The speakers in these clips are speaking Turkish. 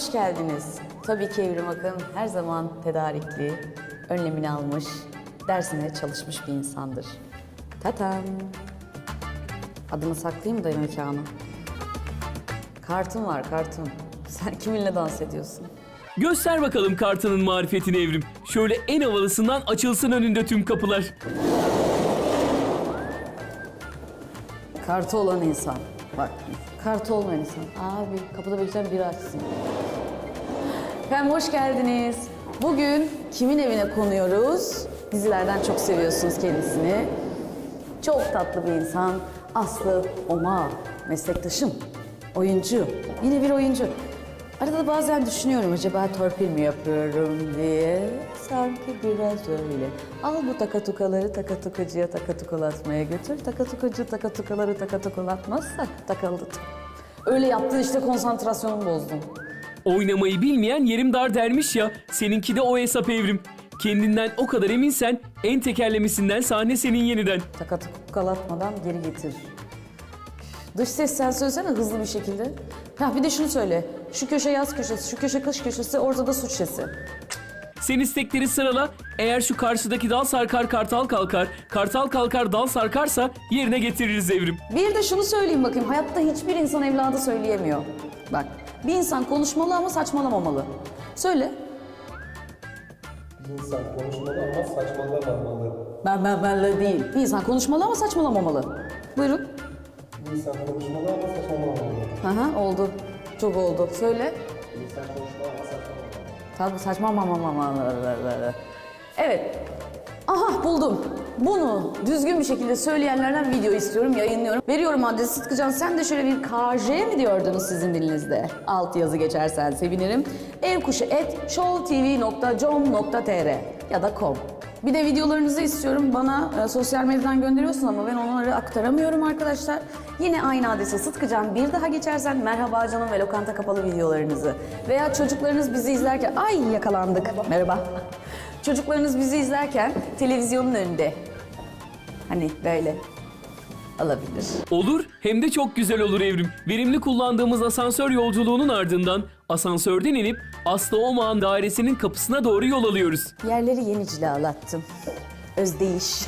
hoş geldiniz. Tabii ki Evrim Akın her zaman tedarikli, önlemini almış, dersine çalışmış bir insandır. Tatam. Adını saklayayım da mekanı. Kartım var, kartım. Sen kiminle dans ediyorsun? Göster bakalım kartının marifetini Evrim. Şöyle en havalısından açılsın önünde tüm kapılar. Kartı olan insan. Bak, kartı olmayan insan. Abi, kapıda bekleyen biri açsın. Efendim hoş geldiniz. Bugün kimin evine konuyoruz? Dizilerden çok seviyorsunuz kendisini. Çok tatlı bir insan. Aslı Oma, meslektaşım, oyuncu. Yine bir oyuncu. Arada bazen düşünüyorum acaba torpil mi yapıyorum diye. Sanki biraz öyle. Al bu takatukaları takatukacıya takatukalatmaya götür. Takatukacı takatukaları takatukalatmazsa takıldı. Öyle yaptın işte konsantrasyonumu bozdun. Oynamayı bilmeyen yerim dar dermiş ya. Seninki de o hesap Evrim. Kendinden o kadar eminsen en tekerlemesinden sahne senin yeniden. Takatukalatmadan geri getir. Dış ses sen söylesene hızlı bir şekilde. Ha bir de şunu söyle. Şu köşe yaz köşesi, şu köşe kış köşesi, ortada su şişesi. Sen istekleri sırala. Eğer şu karşıdaki dal sarkar kartal kalkar, kartal kalkar dal sarkarsa yerine getiririz Evrim. Bir de şunu söyleyeyim bakayım. Hayatta hiçbir insan evladı söyleyemiyor. Bak bir insan konuşmalı ama saçmalamamalı. Söyle. Bir insan konuşmalı ama saçmalamamalı. Ben ben benle değil. Bir insan konuşmalı ama saçmalamamalı. Buyurun. Bir insan konuşmalı ama saçmalamamalı. Hı oldu. Çok oldu. Söyle. Bir insan konuşmalı ama saçmalamamalı. Tabii saçma mama mama. Evet. Aha buldum. Bunu düzgün bir şekilde söyleyenlerden video istiyorum, yayınlıyorum. Veriyorum adresi Sıtkıcan. Sen de şöyle bir KJ mi diyordunuz sizin dilinizde? Alt yazı geçersen sevinirim. Evkuşu et showtv.com.tr ya da com. Bir de videolarınızı istiyorum. Bana e, sosyal medyadan gönderiyorsun ama ben onları aktaramıyorum arkadaşlar. Yine aynı adrese Sıtkıcan bir daha geçersen merhaba canım ve lokanta kapalı videolarınızı. Veya çocuklarınız bizi izlerken ay yakalandık. Merhaba. Çocuklarınız bizi izlerken televizyonun önünde. Hani böyle alabilir. Olur hem de çok güzel olur Evrim. Verimli kullandığımız asansör yolculuğunun ardından asansörden inip Aslı Omağ'ın dairesinin kapısına doğru yol alıyoruz. Yerleri yeni cilalattım. Özdeyiş.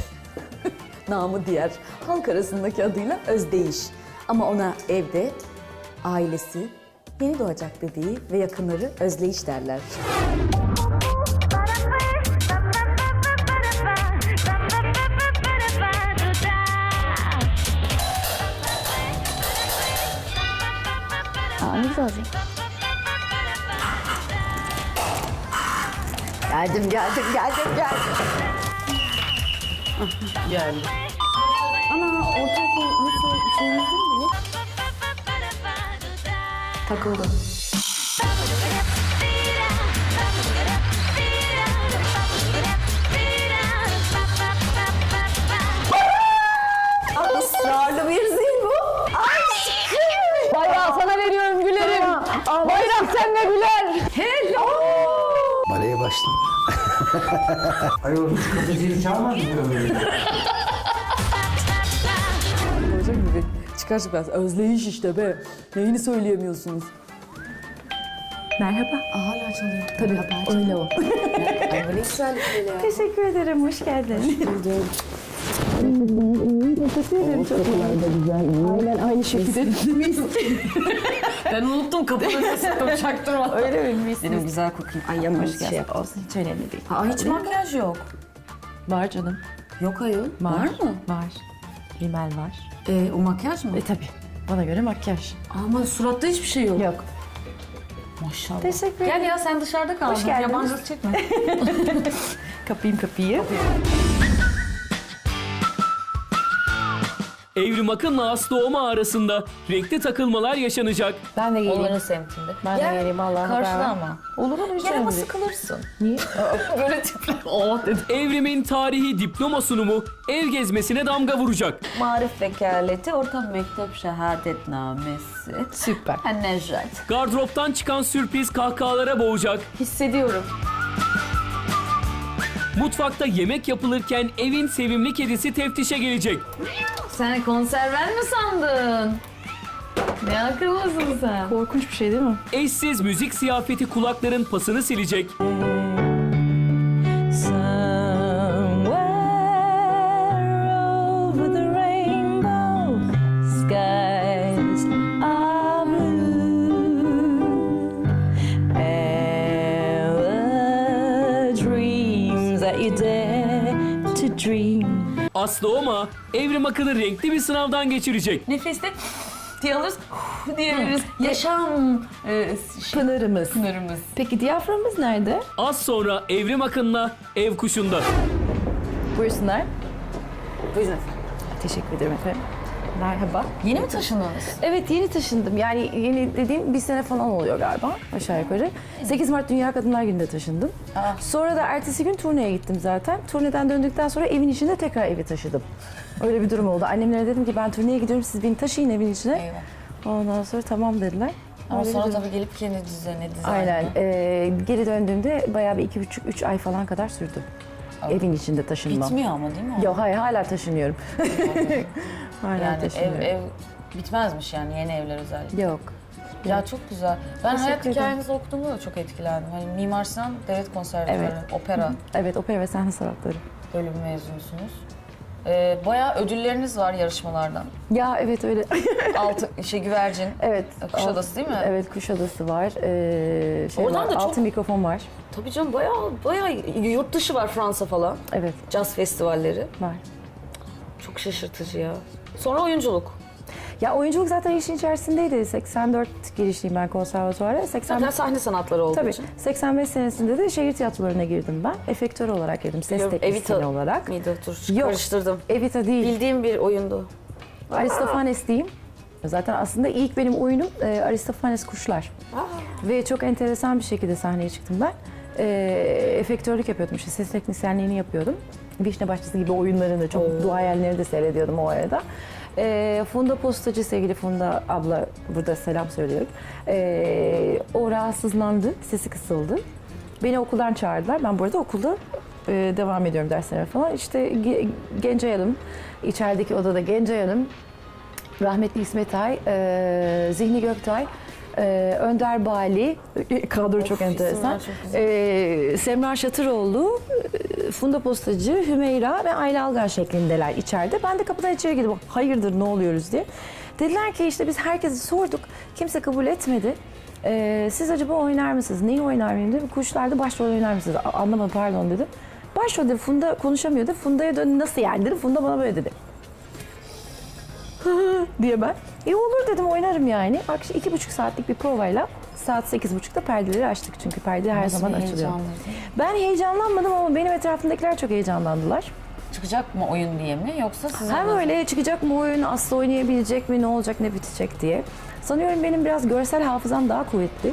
Namı diğer halk arasındaki adıyla Özdeyiş. Ama ona evde ailesi, yeni doğacak bebeği ve yakınları Özleyiş derler. Geldim, geldim, geldim, geldim. geldim. Ana ortaokul nasıl şeyimiz değil mi? Takıldı. başladım. Hayır o kapı zili çalmadı mı öyle? Olacak gibi. Çıkar çıkmaz. Özleyiş işte be. Neyini söyleyemiyorsunuz? Merhaba. Aa, hala çalıyor. Tabii öyle o. Ay böyle güzel ya. Teşekkür ederim. Hoş geldin. Ben unuttum kapıları sıktım çaktırma. Öyle mi? Mis Benim güzel kokayım. Ay yanlış Hoş şey yap olsun. Hiç önemli değil. Aa, hiç makyaj yok. Var canım. Yok ayol. Var, mı? Var. Rimel var. Ee, o makyaj mı? E tabi. Bana göre makyaj. Ama suratta hiçbir şey yok. Yok. Maşallah. Teşekkür Gel ya sen dışarıda kaldın. Hoş geldiniz. Yabancılık çekme. Kapayım kapıyı. Evrim Akın'la Aslı Oma arasında renkli takılmalar yaşanacak. Ben de geleyim. Onların semtinde. Ben de geleyim Allah'a Karşıda ama. Olur mu? Hiç Gel ama önemli değil. sıkılırsın. Niye? Böyle tipler. Oh dedi. Evrim'in tarihi diploma sunumu ev gezmesine damga vuracak. Marif vekaleti, orta mektep şehadetnamesi. Süper. Ha Nejat. Gardıroptan çıkan sürpriz kahkahalara boğacak. Hissediyorum. Mutfakta yemek yapılırken evin sevimli kedisi teftişe gelecek. Sen konserven mi sandın? Ne akıllısın sen. Korkunç bir şey değil mi? Eşsiz müzik ziyafeti kulakların pasını silecek. Evrim Akın'ı renkli bir sınavdan geçirecek. Nefeste diye alırız diyebiliriz. Yaşam e, şey, Pınarımız. sınırımız. Peki diyaframımız nerede? Az sonra Evrim Akın'la Ev Kuşu'nda. Buyursunlar. Buyurun. Teşekkür ederim efendim. Merhaba. Yeni mi taşındınız? Evet yeni taşındım. Yani yeni dediğim bir sene falan oluyor galiba aşağı yukarı. 8 Mart Dünya Kadınlar Günü'nde taşındım. Sonra da ertesi gün turneye gittim zaten. Turneden döndükten sonra evin içinde tekrar evi taşıdım. Öyle bir durum oldu. Annemlere dedim ki ben turneye gidiyorum siz beni taşıyın evin içine. Eyvah. Ondan sonra tamam dediler. Ama Öyle sonra tabii gelip kendi düzeni, dizaynı. Aynen. Ee, geri döndüğümde bayağı bir iki buçuk, üç ay falan kadar sürdü. Evin içinde taşınmam. Bitmiyor ama değil mi? Yok hayır hala taşınıyorum. hala Yani ev, taşınıyorum. ev bitmezmiş yani yeni evler özellikle. Yok. Ya çok güzel. Ben Teşekkür hayat ederim. hikayenizi okuduğumda da çok etkilendim. Hani Mimar Sinan Devlet Konservatuarı, Evet. opera Evet opera ve sahne sanatları. bölümü mezunusunuz. Ee, bayağı ödülleriniz var yarışmalardan. Ya evet öyle. Altı, şey güvercin, evet. Kuşadası değil mi? Evet Kuşadası var. Ee, şey Oradan var, da çok- altın mikrofon var. Tabii canım bayağı bayağı yurt dışı var Fransa falan. Evet Caz festivalleri. var. Çok şaşırtıcı ya. Sonra oyunculuk. Ya oyunculuk zaten işin içerisindeydi. 84 girişliyim ben konservatuvara. 80 Zaten sahne sanatları olduğu Tabii. için. 85 senesinde de şehir tiyatrolarına girdim ben. Efektör olarak girdim. Ses Biliyorum, teknisyeni Evita olarak. Mıydı? Dur Yok. karıştırdım. Evita değil. Bildiğim bir oyundu. Aristofanes diyeyim. Zaten aslında ilk benim oyunum e, Aristofanes Kuşlar. Ve çok enteresan bir şekilde sahneye çıktım ben. E, efektörlük yapıyordum işte ses teknisyenliğini yapıyordum. Vişne Bahçesi gibi oyunlarını çok duayenleri de seyrediyordum o arada. E, Funda Postacı sevgili Funda abla burada selam söylüyorum. E, o rahatsızlandı, sesi kısıldı. Beni okuldan çağırdılar. Ben burada okulda e, devam ediyorum derslerime falan. İşte Ge- Gencay Hanım, içerideki odada Gencay Hanım, rahmetli İsmet Ay, e, Zihni Göktay, e, Önder Bali, e, kadro çok enteresan. çok güzel. E, Semra Şatıroğlu, e, Funda Postacı, Hümeyra ve Ayla Algan şeklindeler içeride. Ben de kapıdan içeri girdim. Hayırdır ne oluyoruz diye. Dediler ki işte biz herkese sorduk. Kimse kabul etmedi. E, siz acaba oynar mısınız? Neyi oynar mıyım dedim. Kuşlarda başrol oynar mısınız? Anlamadım pardon dedim. Başrol dedi. Funda konuşamıyordu. Funda'ya döndü. Nasıl yani dedim. Funda bana böyle dedi diye ben. E olur dedim oynarım yani. Akşam iki buçuk saatlik bir provayla saat sekiz buçukta perdeleri açtık çünkü perdeler her zaman açılıyor. Ben heyecanlanmadım ama benim etrafımdakiler çok heyecanlandılar. Çıkacak mı oyun diye mi yoksa sizin Hem öyle çıkacak mı oyun, Aslı oynayabilecek mi, ne olacak, ne bitecek diye. Sanıyorum benim biraz görsel hafızam daha kuvvetli.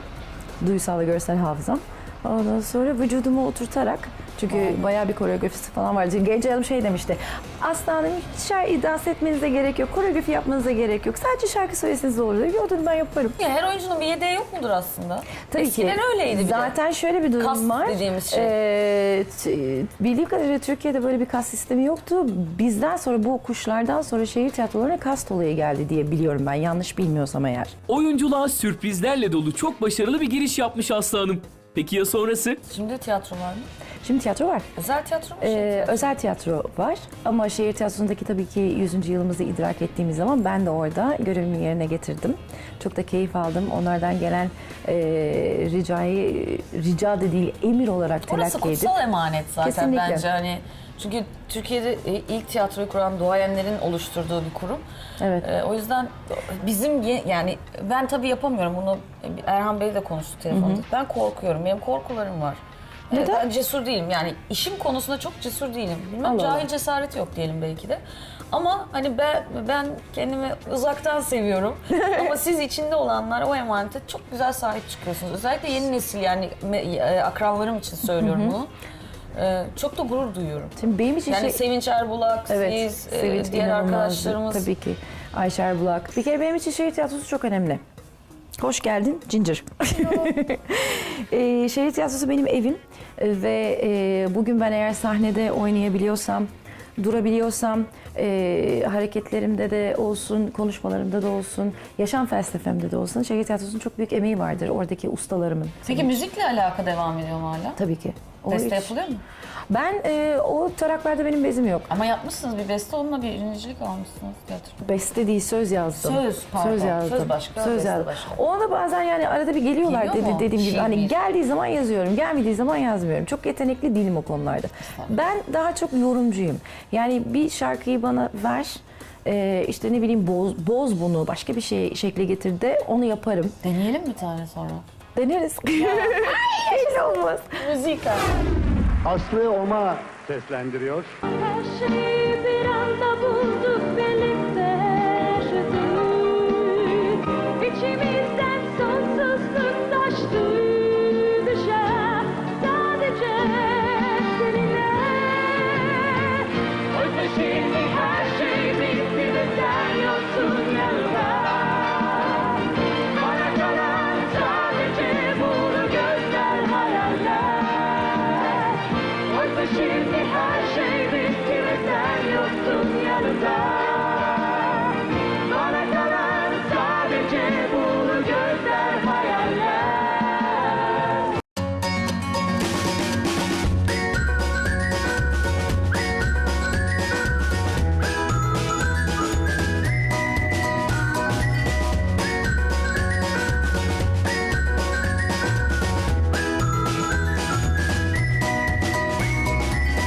Duysal ve görsel hafızam. Ondan sonra vücudumu oturtarak çünkü bayağı bir koreografisi falan var. Genç Hanım şey demişti. Aslı Hanım hiç şarkı dans etmenize gerek yok. Koreografi yapmanıza gerek yok. Sadece şarkı söyleseniz de olur. Dedi. Yo dedim ben yaparım. Ya her oyuncunun bir yedeği yok mudur aslında? Tabii Eskiden ki. öyleydi bir de. Zaten şöyle bir durum Kas var. dediğimiz şey. Ee, t- bildiğim kadarıyla Türkiye'de böyle bir kas sistemi yoktu. Bizden sonra bu kuşlardan sonra şehir tiyatrolarına kast olayı geldi diye biliyorum ben. Yanlış bilmiyorsam eğer. Oyunculuğa sürprizlerle dolu çok başarılı bir giriş yapmış Aslı Hanım. Peki ya sonrası? Şimdi tiyatro var mı? Şimdi tiyatro var. Özel tiyatro mu? Ee, şey tiyatro? özel tiyatro var ama şehir tiyatrosundaki tabii ki 100. yılımızı idrak ettiğimiz zaman ben de orada görevimi yerine getirdim. Çok da keyif aldım. Onlardan gelen e, ricayı, rica da değil emir olarak Orası telakki edip. kutsal emanet zaten Kesinlikle. bence hani çünkü Türkiye'de e, ilk tiyatroyu kuran duayenlerin oluşturduğu bir kurum. Evet. Ee, o yüzden bizim ye- yani ben tabii yapamıyorum bunu Erhan Bey de konuştu telefonda. Ben korkuyorum. Benim korkularım var. Neden? Ben cesur değilim. Yani işim konusunda çok cesur değilim. Bilmem Allah Allah. cahil cesareti yok diyelim belki de. Ama hani ben ben kendimi uzaktan seviyorum. Ama siz içinde olanlar o emanete çok güzel sahip çıkıyorsunuz. Özellikle yeni nesil yani e, akranlarım için söylüyorum bunu. Ee, çok da gurur duyuyorum. Şimdi benim için Yani şey... Sevinç Erbulak, Evet, siz, e, Sevinç diğer arkadaşlarımız. Tabii ki. Ayşe Erbulak. Bir kere benim için şehir tiyatrosu çok önemli. Hoş geldin Ginger. ee, şehir tiyatrosu benim evim Ee, ve e, bugün ben eğer sahnede oynayabiliyorsam, durabiliyorsam e, hareketlerimde de olsun, konuşmalarımda da olsun, yaşam felsefemde de olsun şehir tiyatrosunun çok büyük emeği vardır oradaki ustalarımın. Peki müzikle alaka devam ediyor mu hala? Tabii ki. O Beste hiç- yapılıyor mu? Ben e, o taraklarda benim bezim yok. Ama yapmışsınız bir beste onunla bir birincilik almışsınız tiyatro. Beste değil söz yazdım. Söz, pardon. Söz yazdım. Söz başka, beste yazdım. başka. Ona bazen yani arada bir geliyorlar Geliyor dedi, mu? dediğim gibi. Şiir Hani mi? geldiği zaman yazıyorum, gelmediği zaman yazmıyorum. Çok yetenekli değilim o konularda. Ben daha çok yorumcuyum. Yani bir şarkıyı bana ver. e, işte ne bileyim boz, boz bunu başka bir şey şekle getir de onu yaparım. Deneyelim bir tane sonra. Deneriz. Hiç olmaz. Müzika. Aslı Oma seslendiriyor. Her şeyi